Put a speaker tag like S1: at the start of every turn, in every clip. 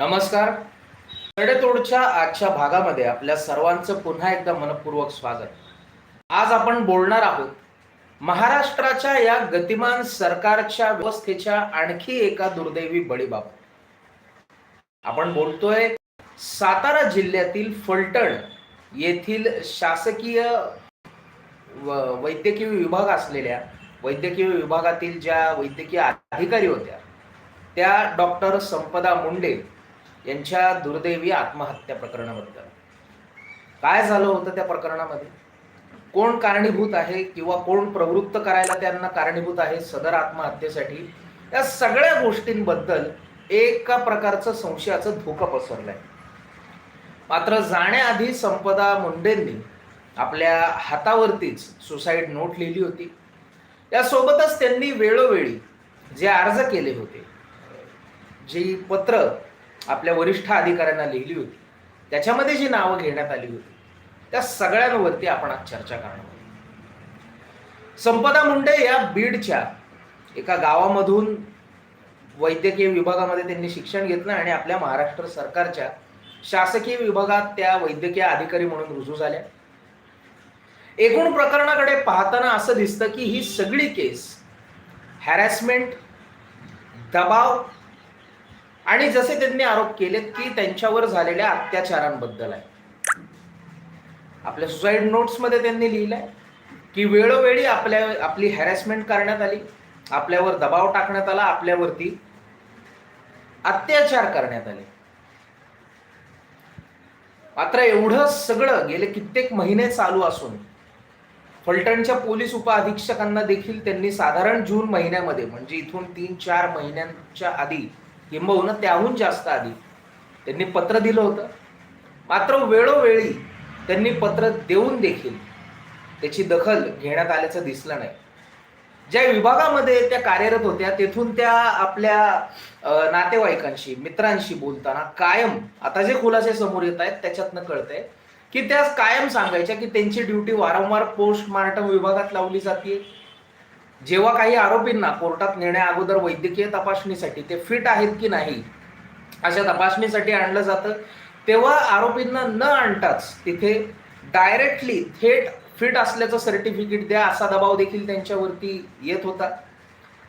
S1: नमस्कार. तडेतोडच्या आजच्या भागामध्ये आपल्या सर्वांचं पुन्हा एकदा मनपूर्वक स्वागत. आज आपण बोलणार आहोत महाराष्ट्राच्या या गतिमान सरकारच्या व्यवस्थेच्या आणखी एका दुर्दैवी बळीबाबत. आपण बोलतोय सातारा जिल्ह्यातील फलटण येथील शासकीय वैद्यकीय विभाग असलेल्या वैद्यकीय विभागातील ज्या वैद्यकीय अधिकारी होत्या त्या डॉक्टर संपदा मुंडे यांच्या दुर्दैवी आत्महत्या प्रकरणाबद्दल. काय झालं होतं त्या प्रकरणामध्ये? कोण कारणीभूत आहे किंवा कोण प्रवृत्त करायला त्यांना कारणीभूत आहे सदर आत्महत्येसाठी? या सगळ्या गोष्टींबद्दल एका प्रकारचं संशयाचं धोकं पसरलंय. मात्र जाण्याआधी संपदा मुंडेंनी आपल्या हातावरतीच सुसाईड नोट लिहिली होती. यासोबतच त्यांनी वेळोवेळी जे अर्ज केले होते जी पत्र आपल्या वरिष्ठ अधिकाऱ्यांना लिहिली होती. त्याच्यामध्ये जी नावं घेण्यात आली होती त्या सगळ्यांवरती आपण आज चर्चा करणार आहोत. संपदा मुंडे या बीडच्या एका गावामधून वैद्यकीय विभागामध्ये त्यांनी शिक्षण घेतलं आणि आपल्या महाराष्ट्र सरकारच्या शासकीय विभागात त्या वैद्यकीय अधिकारी म्हणून रुजू झाल्या. एकूण प्रकरणाकडे पाहताना असं दिसतं की ही सगळी केस हॅरॅसमेंट दबाव आणि जसे त्यांनी आरोप केलेत की त्यांच्यावर झालेल्या अत्याचारांबद्दल आहे. आपल्या सुसाईड नोट्समध्ये त्यांनी लिहिलंय की वेळोवेळी आपल्या आपली हॅरॅसमेंट करण्यात आली आपल्यावर दबाव टाकण्यात आला आपल्यावरती अत्याचार करण्यात आले. मात्र एवढं सगळं गेले कित्येक महिने चालू असून फलटणच्या पोलीस उपअधीक्षकांना देखील त्यांनी साधारण जून महिन्यामध्ये म्हणजे इथून तीन चार महिन्यांच्या आधी किंबहुना त्याहून जास्त आधी. त्यांनी पत्र दिलं होतं. मात्र वेळोवेळी त्यांनी पत्र देऊन देखील त्याची दखल घेण्यात आल्याचं दिसलं नाही. ज्या विभागामध्ये त्या कार्यरत होत्या तेथून त्या आपल्या नातेवाईकांशी मित्रांशी बोलताना कायम आता जे खुलासे समोर येत आहेत त्याच्यातनं कळतंय की त्या कायम सांगायच्या की त्यांची ड्युटी वारंवार पोस्टमार्टम विभागात लावली जाते जेव्हा काही आरोपींना कोर्टात नेण्या अगोदर वैद्यकीय तपासणीसाठी ते फिट आहेत की नाही अशा तपासणीसाठी आणलं जातं. तेव्हा आरोपींना न आणताच तिथे डायरेक्टली थेट फिट असल्याचं सर्टिफिकेट द्या असा दबाव देखील त्यांच्यावरती येत होता.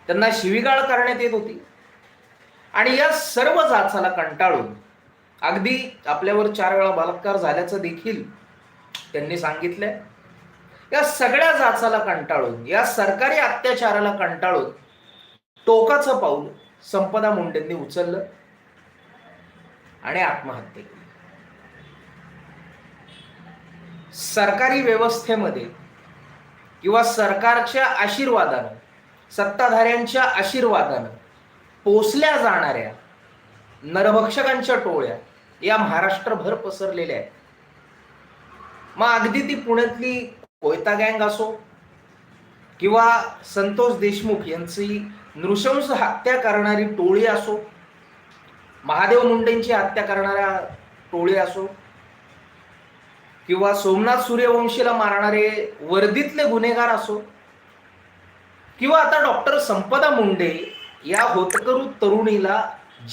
S1: त्यांना शिवीगाळ करण्यात येत होती. आणि या सर्व जाचाला कंटाळून अगदी आपल्यावर चार वेळा बलात्कार झाल्याचं देखील त्यांनी सांगितलंय. या सगळ्या जाचाला कंटाळून या सरकारी अत्याचाराला कंटाळून टोकाचं पाऊल संपदा मुंडेंनी उचललं आणि आत्महत्या केली. सरकारी व्यवस्थेमध्ये किंवा सरकारच्या आशीर्वादानं सत्ताधाऱ्यांच्या आशीर्वादानं पोचल्या जाणाऱ्या नरभक्षकांच्या टोळ्या या महाराष्ट्रभर पसरलेल्या आहेत. मग अगदी ती पुण्यातली कोयता गँग असो किंवा संतोष देशमुख यांची नृशंस हत्या करणारी टोळी असो महादेव मुंडेंची हत्या करणाऱ्या टोळी असो किंवा सोमनाथ सूर्यवंशीला मारणारे वर्दीतले गुन्हेगार असो किंवा आता डॉक्टर संपदा मुंडे या होतकरू तरुणीला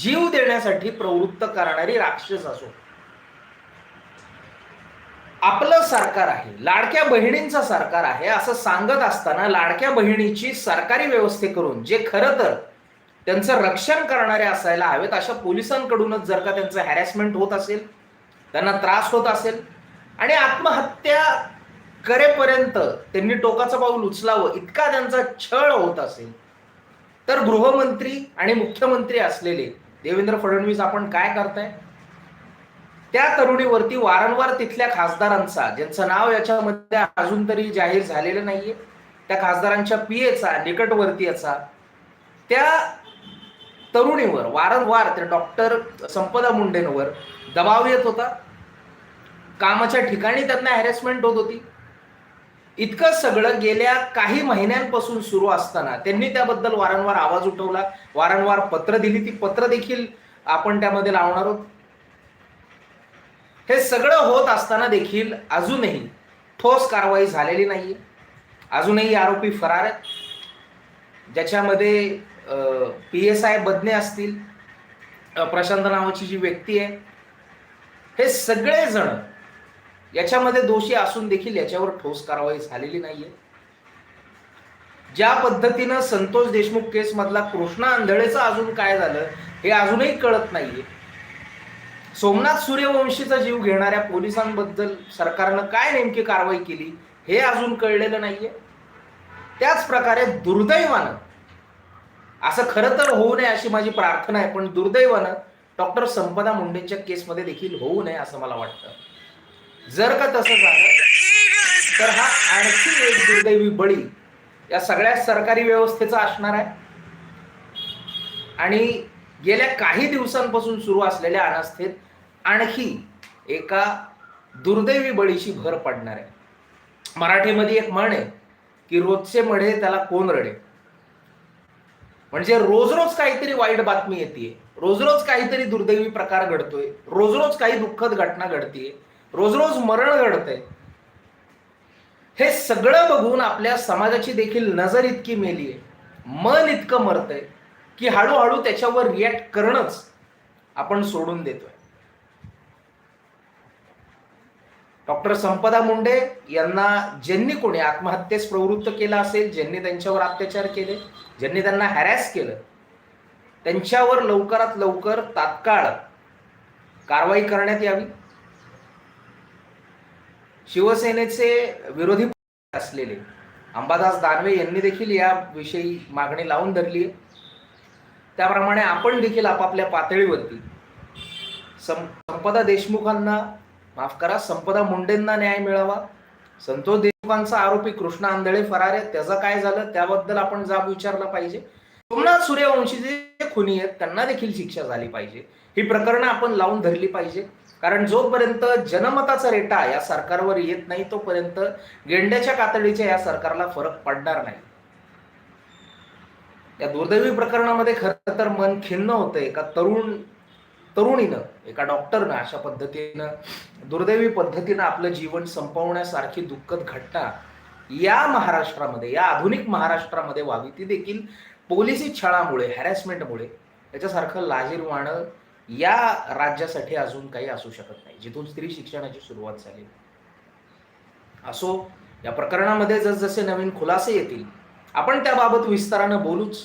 S1: जीव देण्यासाठी प्रवृत्त करणारी राक्षस असो. आपलं सरकार आहे लाडक्या बहिणींचं सरकार आहे असं सांगत असताना लाडक्या बहिणीची सरकारी व्यवस्थे करून जे खरं तर त्यांचं रक्षण करणारे असायला हवेत अशा पोलिसांकडूनच जर का त्यांचं हॅरॅसमेंट होत असेल त्यांना त्रास होत असेल आणि आत्महत्या करेपर्यंत त्यांनी टोकाचं पाऊल उचलावं इतका त्यांचा छळ होत असेल तर गृहमंत्री आणि मुख्यमंत्री असलेले देवेंद्र फडणवीस आपण काय करताय? त्या तरुणीवरती वारंवार तिथल्या खासदारांचा ज्यांचं नाव याच्यामध्ये अजून तरी जाहीर झालेलं नाहीये त्या खासदारांच्या पियेचा निकटवर्तीयाचा त्या तरुणीवर वारंवार त्या डॉक्टर संपदा मुंडेंवर दबाव येत होता. कामाच्या ठिकाणी त्यांना हॅरेसमेंट होत होती. इतकं सगळं गेल्या काही महिन्यांपासून सुरू असताना त्यांनी त्याबद्दल वारंवार आवाज उठवला वारंवार पत्र दिली. ती पत्र देखील आपण त्यामध्ये लावणार आहोत. हे सगळं होत असताना देखील अजूनही ठोस कारवाई झालेली नाहीये. अजूनही आरोपी फरार आहेत. ज्याच्यामध्ये पी एस आय बदने असतील प्रशांत नावाची जी व्यक्ती आहे हे सगळेजण याच्यामध्ये दोषी असून देखील याच्यावर ठोस कारवाई झालेली नाही आहे ज्या पद्धतीनं संतोष देशमुख केसमधला कृष्णा आंधळेचं अजून काय झालं हे अजूनही कळत नाहीये. सोमनाथ सूर्यवंशीचा जीव घेणाऱ्या पोलिसांबद्दल सरकारनं काय नेमकी कारवाई केली हे अजून कळलेलं नाहीये. त्याच प्रकारे दुर्दैवानं असं खरं तर होऊ नये अशी माझी प्रार्थना आहे पण दुर्दैवानं डॉक्टर संपदा मुंडेंच्या केसमध्ये देखील होऊ नये असं मला वाटतं. जर का तसं झालं तर हा आणखी एक दुर्दैवी बळी या सगळ्या सरकारी व्यवस्थेचा असणार आहे. आणि गेल्या काही दिवसांपासून सुरू असलेल्या अनास्थेत आणखी एका दुर्दैवी बळीशी भर पडणार आहे. मराठीमध्ये एक म्हण आहे की रोजचे मढे त्याला कोण रडे? म्हणजे रोज रोज काहीतरी वाईट बातमी येते रोज रोज काहीतरी दुर्दैवी प्रकार घडतोय रोज रोज काही दुःखद घटना घडतीये रोज रोज मरण घडतंय. हे सगळं बघून आपल्या समाजाची देखील नजर इतकी मेली आहे मन इतकं मरतंय. की हळूहळू त्याच्यावर रिॲक्ट करणंच आपण सोडून देतोय. डॉक्टर संपदा मुंडे यांना ज्यांनी कोणी आत्महत्येस प्रवृत्त केलं असेल ज्यांनी त्यांच्यावर अत्याचार केले ज्यांनी त्यांना हॅरॅस केलं त्यांच्यावर लवकरात लवकर तात्काळ कारवाई करण्यात यावी. शिवसेनेचे विरोधी असलेले अंबादास दानवे यांनी देखील याविषयी मागणी लावून धरली आहे त्याप्रमाणे आपण देखील आपापल्या पातळीवरती सं संपदा देशमुखांना माफ करा संपदा मुंडेंना न्याय मिळावा. संतोष देशमुखांचा आरोपी कृष्णा आंधळे फरार आहे त्याचं काय झालं? त्याबद्दल आपण जाब विचारला पाहिजे. सोमनाथ सूर्यवंशी जे खुनी आहेत त्यांना देखील शिक्षा झाली पाहिजे. ही प्रकरणं आपण लावून धरली पाहिजे. कारण जोपर्यंत जनमताचा रेटा या सरकारवर येत नाही तोपर्यंत गेंड्याच्या कातडीच्या या सरकारला फरक पडणार नाही. या दुर्दैवी प्रकरणामध्ये खरं तर मन खिन्न होतं. एका तरुण तरुणीनं एका डॉक्टरनं अशा पद्धतीनं दुर्दैवी पद्धतीनं आपलं जीवन संपवण्यासारखी दुःखद घटना या महाराष्ट्रामध्ये या आधुनिक महाराष्ट्रामध्ये व्हावी. ती देखील पोलिसी छळामुळे हॅरॅसमेंटमुळे याच्यासारखं लाजीरवाणं या राज्यासाठी अजून काही असू शकत नाही. जिथून स्त्री शिक्षणाची सुरुवात झाली. असो या प्रकरणामध्ये जसजसे नवीन खुलासे येतील आपण त्याबाबत विस्तारानं बोलूच.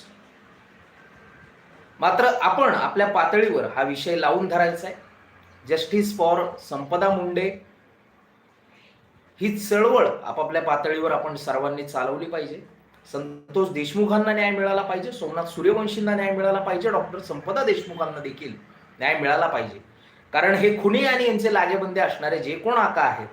S1: मात्र आपण आपल्या पातळीवर हा विषय लावून धरायचा आहे. जस्टिस फॉर संपदा मुंडे ही चळवळ आपापल्या पातळीवर आपण सर्वांनी चालवली पाहिजे. संतोष देशमुखांना न्याय मिळाला पाहिजे. सोमनाथ सूर्यवंशींना न्याय मिळाला पाहिजे. डॉक्टर संपदा देशमुखांना देखील न्याय मिळाला पाहिजे. कारण हे खुनी आणि यांचे लागेबंदे असणारे जे कोण आका आहेत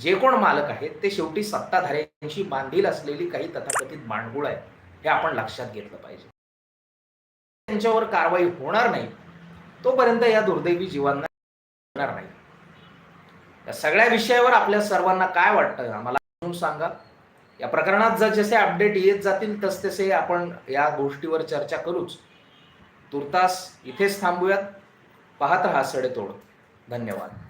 S1: जे कोण मालक आहेत ते शेवटी सत्ताधाऱ्यांशी बांधील असलेली काही तथाकथित मांडगुळ आहेत हे आपण लक्षात घेतलं पाहिजे. त्यांच्यावर कारवाई होणार नाही तोपर्यंत या दुर्दैवी जीवांना होणार नाही. या सगळ्या विषयावर आपल्या सर्वांना काय वाटतं आम्हाला सांगा. या प्रकरणात जर जसे अपडेट येत जातील तसतसे आपण या गोष्टीवर चर्चा करूच. तुर्तास इथेच थांबूयात. पाहत राहा सडेतोड. धन्यवाद.